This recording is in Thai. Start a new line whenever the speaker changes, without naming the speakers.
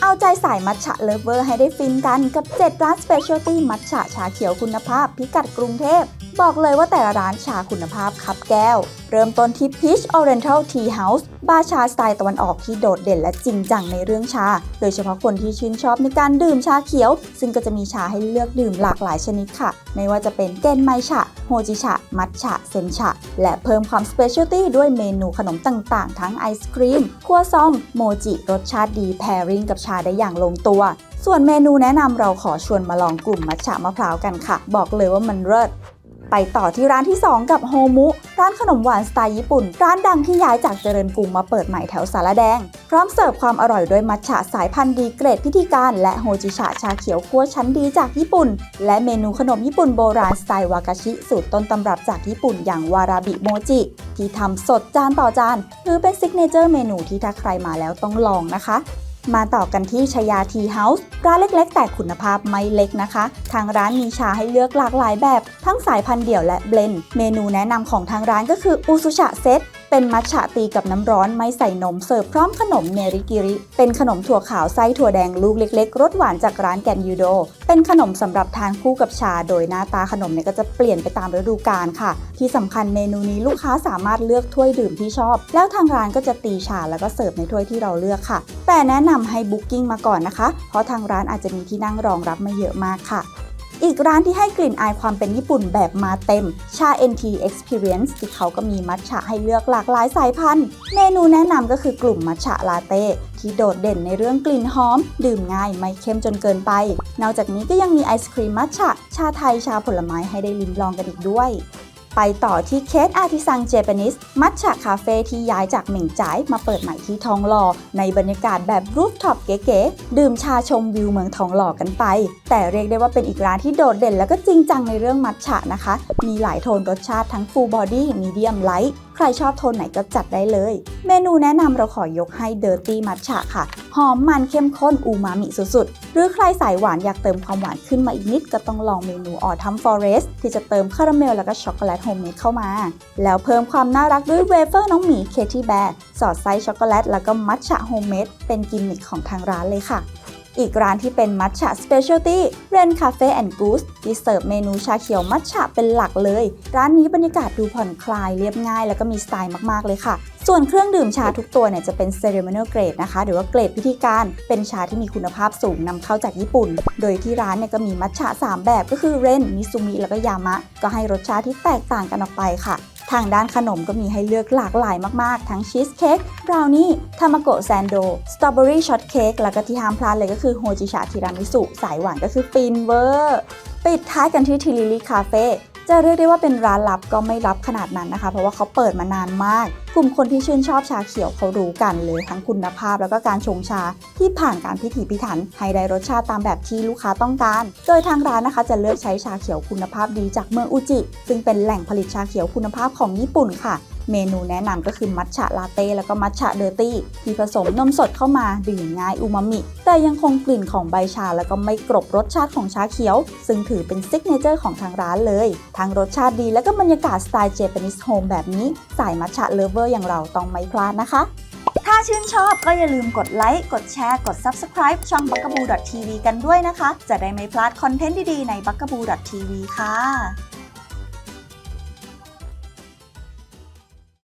เอาใจสายมัทฉะเลฟเวอร์ให้ได้ฟินกันกับ 7 ร้านสเปเชียลตี้มัทฉะชาเขียวคุณภาพ พิกัดกรุงเทพ บอกเลยว่าแต่ละร้านชาคุณภาพคับแก้ว เริ่มต้นที่ Peach Oriental Tea House บาชาสไตล์ตะวันออกที่โดดเด่นและจริงจังในเรื่องชา โดยเฉพาะคนที่ชื่นชอบในการดื่มชาเขียว ซึ่งก็จะมีชาให้เลือกดื่มหลากหลายชนิดค่ะ ไม่ว่าจะเป็นเกนไมชะ โฮจิชะ มัทฉะ เซนชะ และเพิ่มความสเปเชียลตี้ด้วยเมนูขนมต่างๆ ทั้งไอศครีม ครัวซอง โมจิ รสชาติดีแพริงกับชาได้อย่างลงตัวส่วนเมนูแนะนำเราขอชวนมาลองกลุ่มมัทฉะมะพร้าวกันค่ะ บอกเลยว่ามันเลิศ ไปต่อที่ร้านที่ 2 กับโฮมุ ร้านขนมหวานสไตล์ญี่ปุ่น ร้านดังที่ย้ายจากเจริญกรุงมาเปิดใหม่แถวสารแดง พร้อมเสิร์ฟความอร่อยด้วยมัทฉะสายพันธุ์ดีเกรดพิธีการ และโฮจิชะชาเขียวคั่วชั้นดีจากญี่ปุ่น และเมนูขนมญี่ปุ่นโบราณสไตล์วากาชิ สูตรต้นตำรับจากญี่ปุ่นอย่างวาราบิโมจิ ที่ทำสดจานต่อจานถือเป็นซิกเนเจอร์เมนูที่ถ้าใครมาแล้วต้องลองนะคะ มาต่อกันที่ชยาทีเฮาส์ร้านเล็กๆ แต่คุณภาพไม่เล็กนะคะ ทางร้านมีชาให้เลือกหลากหลายแบบ ทั้งสายพันธุ์เดี่ยวและเบลนด์เมนูแนะนำของทางร้านก็คืออุซุชะเซต เป็นมัทฉะตีกับน้ำร้อนไม่ใส่นมเสิร์ฟพร้อมขนมเนริกิริ เป็นขนมถั่วขาวไส้ถั่วแดงลูกเล็กๆรสหวานจากร้านแกนยูโด เป็นขนมสำหรับทานคู่กับชา โดยหน้าตาขนมเนี่ยก็จะเปลี่ยนไปตามฤดูกาลค่ะ ที่สำคัญเมนูนี้ลูกค้าสามารถเลือกถ้วยดื่มที่ชอบ แล้วทางร้านก็จะตีชาแล้วก็เสิร์ฟในถ้วยที่เราเลือกค่ะ แต่แนะนำให้บุ๊กิ้งมาก่อนนะคะ เพราะทางร้านอาจจะมีที่นั่งรองรับไมาเยอะมากค่ะ อีกร้านที่ให้กลิ่นอายความเป็นญี่ปุ่นแบบมาเต็ม ชา NT Experience ที่เขาก็มีมัทฉะให้เลือกหลากหลายสายพันธุ์ เมนูแนะนำก็คือกลุ่มมัทฉะลาเต้ที่โดดเด่นในเรื่องกลิ่นหอม ดื่มง่ายไม่เข้มจนเกินไป นอกจากนี้ก็ยังมีไอศครีมมัทฉะ ชาไทยชาผลไม้ให้ได้ลิ้มลองกันอีกด้วย ไปต่อที่เคสอาร์ติซังเจแปนิสมัทฉะคาเฟ่ที่ย้ายจากเหม่งจ่ายมาเปิดใหม่ที่ทองหล่อในบรรยากาศแบบรูฟท็อปเก๋ๆดื่มชาชมวิวเมืองทองหล่อกันไป แต่เรียกได้ว่าเป็นอีกร้านที่โดดเด่น แล้วก็จริงจังในเรื่องมัทฉะนะคะ มีหลายโทนรสชาติทั้งฟูลบอดี้มีเดียมไลท์ ใครชอบโทนไหนก็จัดได้เลย เมนูแนะนำเราขอยกให้ Dirty Matcha ค่ะ หอมมันเข้มข้นอูมามิสุดๆ หรือใครสายหวานอยากเติมความหวานขึ้นมาอีกนิด ก็ต้องลองเมนู Autumn Forest ที่จะเติมคาราเมลแล้วก็ช็อกโกแลตโฮมเมดเข้ามา แล้วเพิ่มความน่ารักด้วยเวเฟอร์น้องหมีเคที่แบร์สอดไส้ช็อกโกแลตแล้วก็มัทฉะโฮมเมดเป็นกิมมิคของทางร้านเลยค่ะ อีกร้านที่เป็นมัทฉะสเปเชียลตี้เรนคาเฟ่แอนด์กูสที่เสิร์ฟเมนูชาเขียวมัทฉะเป็นหลักเลย ร้านนี้บรรยากาศดูผ่อนคลายเรียบง่ายแล้วก็มีสไตล์มาก ๆ เลยค่ะ ส่วนเครื่องดื่มชาทุกตัวเนี่ยจะเป็น ceremonial grade นะคะหรือว่าเกรดพิธีการ เป็นชาที่มีคุณภาพสูงนำเข้าจากญี่ปุ่น โดยที่ร้านเนี่ยก็มีมัทฉะ3 แบบก็คือเรนมิซูมิแล้วก็ยามะก็ให้รสชาติที่แตกต่างกันออกไปค่ะ ทางด้านขนมก็มีให้เลือกหลากหลายมากๆ ทั้งชีสเค้กบราวนี่ทามาโกะแซนโดสตรอเบอรี่ช็อตเค้กแล้วก็ที่ห้ามพลาดเลยก็คือโฮจิชาทีรามิสุ สายหวานก็คือฟินเวอร์ ปิดท้ายกันที่ทิลิลิคาเฟ่ จะเรียกได้ว่าเป็นร้านลับก็ไม่ลับขนาดนั้นนะคะ เพราะว่าเขาเปิดมานานมาก กลุ่มคนที่ชื่นชอบชาเขียวเขารู้กันเลยทั้งคุณภาพแล้วก็การชงชาที่ผ่านการพิถีพิถัน ให้ได้รสชาติตามแบบที่ลูกค้าต้องการ โดยทางร้านนะคะจะเลือกใช้ชาเขียวคุณภาพดีจากเมืองอุจิ ซึ่งเป็นแหล่งผลิตชาเขียวคุณภาพของญี่ปุ่นค่ะ เมนูแนะนำก็คือมัทฉะลาเต้แล้วก็มัทฉะเดอร์ตี้ที่ผสมนมสดเข้ามาดื่มง่ายอูมามิ แต่ยังคงกลิ่นของใบชาแล้วก็ไม่กรบรสชาติของชาเขียว ซึ่งถือเป็นซิกเนเจอร์ของทางร้านเลย ทั้งรสชาติดีแล้วก็บรรยากาศสไตล์เจแปนิสโฮมแบบนี้ สายมัทฉะเลเวอร์อย่างเราต้องไม่พลาดนะคะถ้าชื่นชอบก็อย่าลืมกดไลค์ กดแชร์ กด Subscribe ช่อง b u g a b o o TV กันด้วยนะคะ จะได้ไม่พลาดคอนเทนต์ดี ๆ ใน b u g a b o o TV ค่ะ